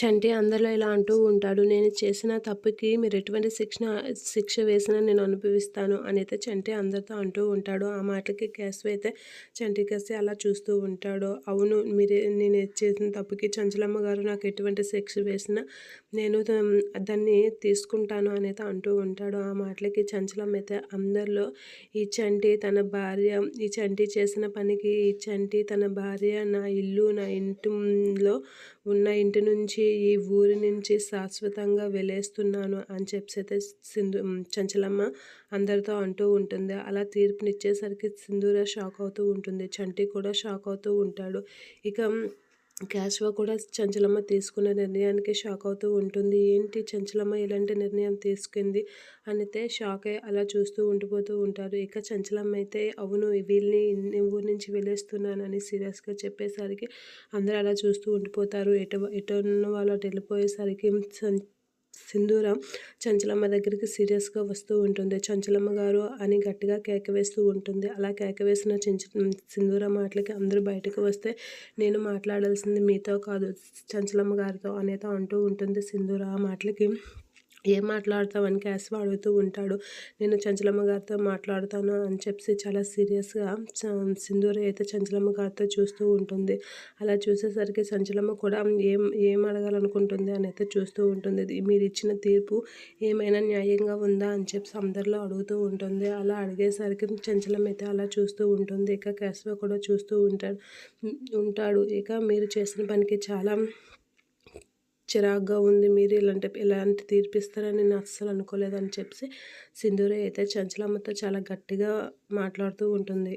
చంటి అందరిలో ఇలా అంటూ ఉంటాడు నేను చేసిన తప్పుకి మీరు ఎటువంటి శిక్షణ శిక్ష వేసినా నేను అనుభవిస్తాను అనైతే చంటి అందరితో అంటూ ఉంటాడు. ఆ మాటలకి కేశవ అయితే చంటి కేసి అలా చూస్తూ ఉంటాడు. అవును మీరు నేను చేసిన తప్పుకి చంచలమ్మ గారు నాకు ఎటువంటి శిక్ష వేసినా నేను దాన్ని తీసుకుంటాను అనేది అంటూ ఉంటాడు. ఆ మాటలకి చంచలమ్మ అయితే అందరిలో ఈ చంటి తన భార్య ఈ చంటి చేసిన పనికి ఈ చంటి తన భార్య నా ఇల్లు నా ఇంటిలో ఉన్న ఇంటి నుంచి ఈ ఊరి నుంచి శాశ్వతంగా వెళ్ళేస్తున్నాను అని చెప్పి సింధు చంచలమ్మ అందరితో అంటూ ఉంటుంది. అలా తీర్పునిచ్చేసరికి సింధూర షాక్ అవుతూ ఉంటుంది. చంటి కూడా షాక్ అవుతూ ఉంటాడు. ఇక క్యాష్వా కూడా చంచలమ్మ తీసుకున్న నిర్ణయానికి షాక్ అవుతూ ఉంటుంది. ఏంటి చంచలమ్మ ఇలాంటి నిర్ణయం తీసుకుంది? అనితే షాక్ అయ్యి అలా చూస్తూ ఉండిపోతూ ఉంటారు. ఇక చంచలమ్మ అయితే అవును వీళ్ళని ఊరి నుంచి వెళ్ళేస్తున్నానని సీరియస్గా చెప్పేసరికి అందరూ అలా చూస్తూ ఉండిపోతారు. ఎటు ఎటు ఉన్న వాళ్ళు అటు వెళ్ళిపోయేసరికి సింధూర చంచలమ్మ దగ్గరికి సీరియస్గా వస్తూ ఉంటుంది. చంచలమ్మ గారు అని గట్టిగా కేక వేస్తూ ఉంటుంది. అలా కేక వేసిన చెంచ సింధూర మాటలకి అందరూ బయటకు వస్తే నేను మాట్లాడాల్సింది మీతో కాదు చంచలమ్మ గారితో అనేతో అంటూ ఉంటుంది సింధూర ఆ మాటలకి. ఏం మాట్లాడతావని క్యాస్వ అడుగుతూ ఉంటాడు. నేను చంచలమ్మ గారితో మాట్లాడుతాను అని చెప్పి చాలా సీరియస్గా సింధూర అయితే చంచలమ్మ గారితో చూస్తూ ఉంటుంది. అలా చూసేసరికి చంచలమ్మ కూడా ఏం ఏం అడగాలనుకుంటుంది అని అయితే చూస్తూ ఉంటుంది. మీరు ఇచ్చిన తీర్పు ఏమైనా న్యాయంగా ఉందా అని చెప్పి అందరిలో అడుగుతూ ఉంటుంది. అలా అడిగేసరికి చంచలమ్మ అయితే అలా చూస్తూ ఉంటుంది. ఇక కేశవ కూడా చూస్తూ ఉంటాడు ఉంటాడు. ఇక మీరు చేసిన పనికి చాలా చిరాగ్గా ఉంది మీరు ఇలాంటి ఇలాంటి తీర్పిస్తారని నేను అస్సలు అనుకోలేదని చెప్పి సింధూరి అయితే చంచలమ్మతో చాలా గట్టిగా మాట్లాడుతూ ఉంటుంది.